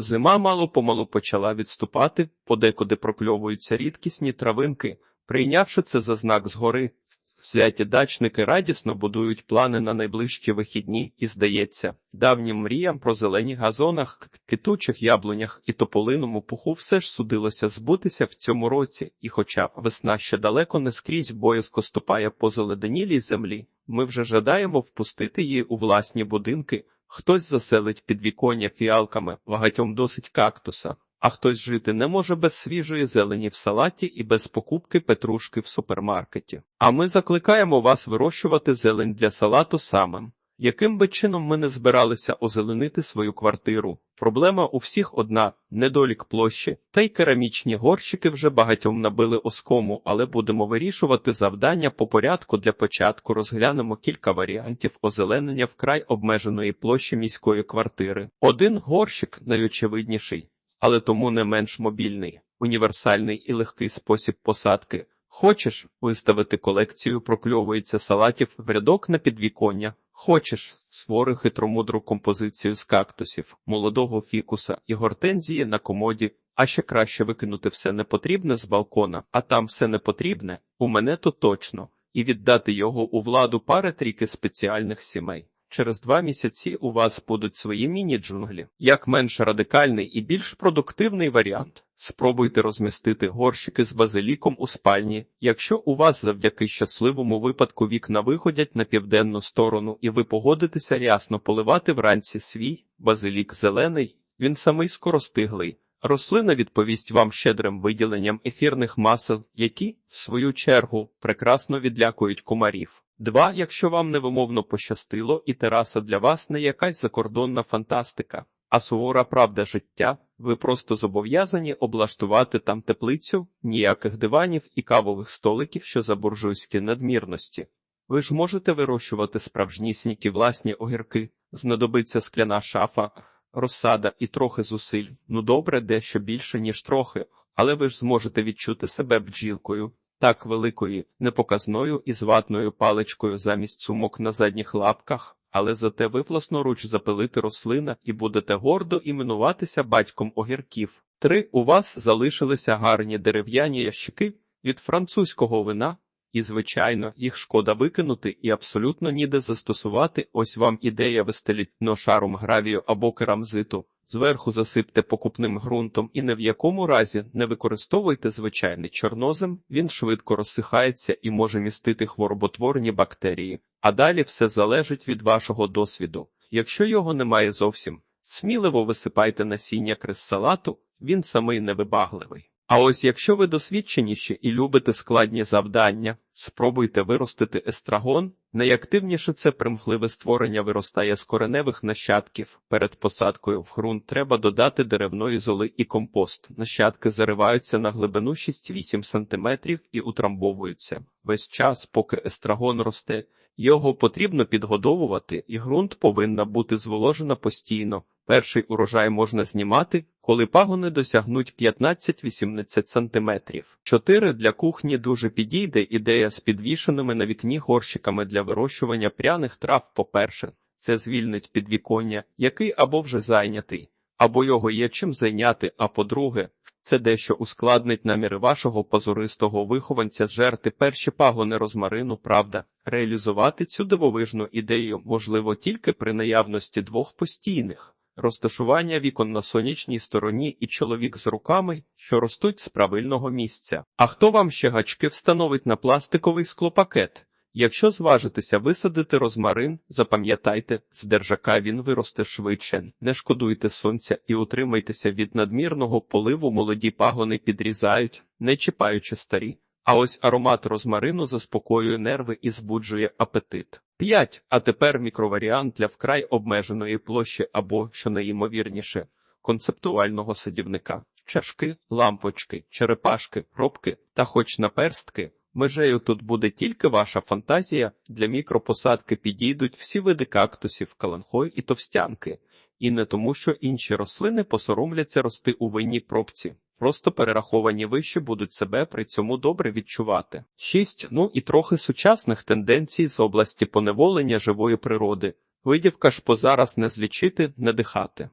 Зима мало-помалу почала відступати, подекуди прокльовуються рідкісні травинки. Прийнявши це за знак згори, святі дачники радісно будують плани на найближчі вихідні, і, здається, давнім мріям про зелені газонах, китучих яблунях і тополиному пуху все ж судилося збутися в цьому році, і хоча весна ще далеко не скрізь боязко ступає по зеленілій землі, ми вже жадаємо впустити її у власні будинки. Хтось заселить підвіконня фіалками, багатьом досить кактуса, а хтось жити не може без свіжої зелені в салаті і без покупки петрушки в супермаркеті. А ми закликаємо вас вирощувати зелень для салату самим. Яким би чином ми не збиралися озеленити свою квартиру? Проблема у всіх одна недолік площі, та й керамічні горщики вже багатьом набили оскому, але будемо вирішувати завдання по порядку. Для початку розглянемо кілька варіантів озеленення вкрай обмеженої площі міської квартири. Один горщик найочевидніший, але тому не менш мобільний, універсальний і легкий спосіб посадки. Хочеш виставити колекцію прокльовується салатів в рядок на підвіконня. Хочеш створи хитромудру композицію з кактусів, молодого фікуса і гортензії на комоді, а ще краще викинути все непотрібне з балкона, а там все непотрібне, у мене то точно, і віддати його у владу пари трійки спеціальних сімей. Через два місяці у вас будуть свої міні-джунглі. Як менш радикальний і більш продуктивний варіант. Спробуйте розмістити горщики з базиліком у спальні. Якщо у вас завдяки щасливому випадку вікна виходять на південну сторону і ви погодитеся рясно поливати вранці свій базилік зелений, він самий скоростиглий. Рослина відповість вам щедрим виділенням ефірних масел, які, в свою чергу, прекрасно відлякують комарів. Два, якщо вам невимовно пощастило, і тераса для вас не якась закордонна фантастика, а сувора правда життя, ви просто зобов'язані облаштувати там теплицю, ніяких диванів і кавових столиків, що за буржуйські надмірності. Ви ж можете вирощувати справжнісінькі власні огірки, знадобиться скляна шафа, розсада і трохи зусиль. Ну добре, дещо більше, ніж трохи, але ви ж зможете відчути себе бджілкою так великою, непоказною і з ватною паличкою замість сумок на задніх лапках, але зате ви власноруч запилити рослина і будете гордо іменуватися батьком огірків. Три у вас залишилися гарні дерев'яні ящики від французького вина. І, звичайно, їх шкода викинути і абсолютно ніде застосувати. Ось вам ідея вистеліть шаром гравію або керамзиту. Зверху засипте покупним ґрунтом і не в якому разі не використовуйте звичайний чорнозем, він швидко розсихається і може містити хвороботворні бактерії. А далі все залежить від вашого досвіду. Якщо його немає зовсім, сміливо висипайте насіння крес салату, він самий невибагливий. А ось якщо ви досвідченіші і любите складні завдання, спробуйте виростити естрагон. Найактивніше це примхливе створення виростає з кореневих нащадків. Перед посадкою в ґрунт треба додати деревної золи і компост. Нащадки зариваються на глибину 6-8 см і утрамбовуються. Весь час, поки естрагон росте, його потрібно підгодовувати, і ґрунт повинна бути зволожена постійно. Перший урожай можна знімати, коли пагони досягнуть 15-18 см. Чотири для кухні дуже підійде ідея з підвішеними на вікні горщиками для вирощування пряних трав. По-перше, це звільнить підвіконня, який або вже зайнятий, або його є чим зайняти. А по-друге, це дещо ускладнить наміри вашого позористого вихованця жерти перші пагони розмарину. Правда, реалізувати цю дивовижну ідею можливо тільки при наявності двох постійних розташування вікон на сонячній стороні і чоловік з руками, що ростуть з правильного місця. А хто вам ще гачки встановить на пластиковий склопакет? Якщо зважитеся висадити розмарин, запам'ятайте, з держака він виросте швидше, не шкодуйте сонця і утримайтеся від надмірного поливу, молоді пагони підрізають, не чіпаючи старі. А ось аромат розмарину заспокоює нерви і збуджує апетит. 5. А тепер мікроваріант для вкрай обмеженої площі або, що найімовірніше, концептуального садівника. Чашки, лампочки, черепашки, пробки та хоч наперстки. Межею тут буде тільки ваша фантазія, для мікропосадки підійдуть всі види кактусів, каланхой і товстянки, і не тому, що інші рослини посоромляться рости у винній пробці. Просто перераховані вище будуть себе при цьому добре відчувати. 6. Ну і трохи сучасних тенденцій з області поневолення живої природи. Видівка ж позараз не злічити, не дихати.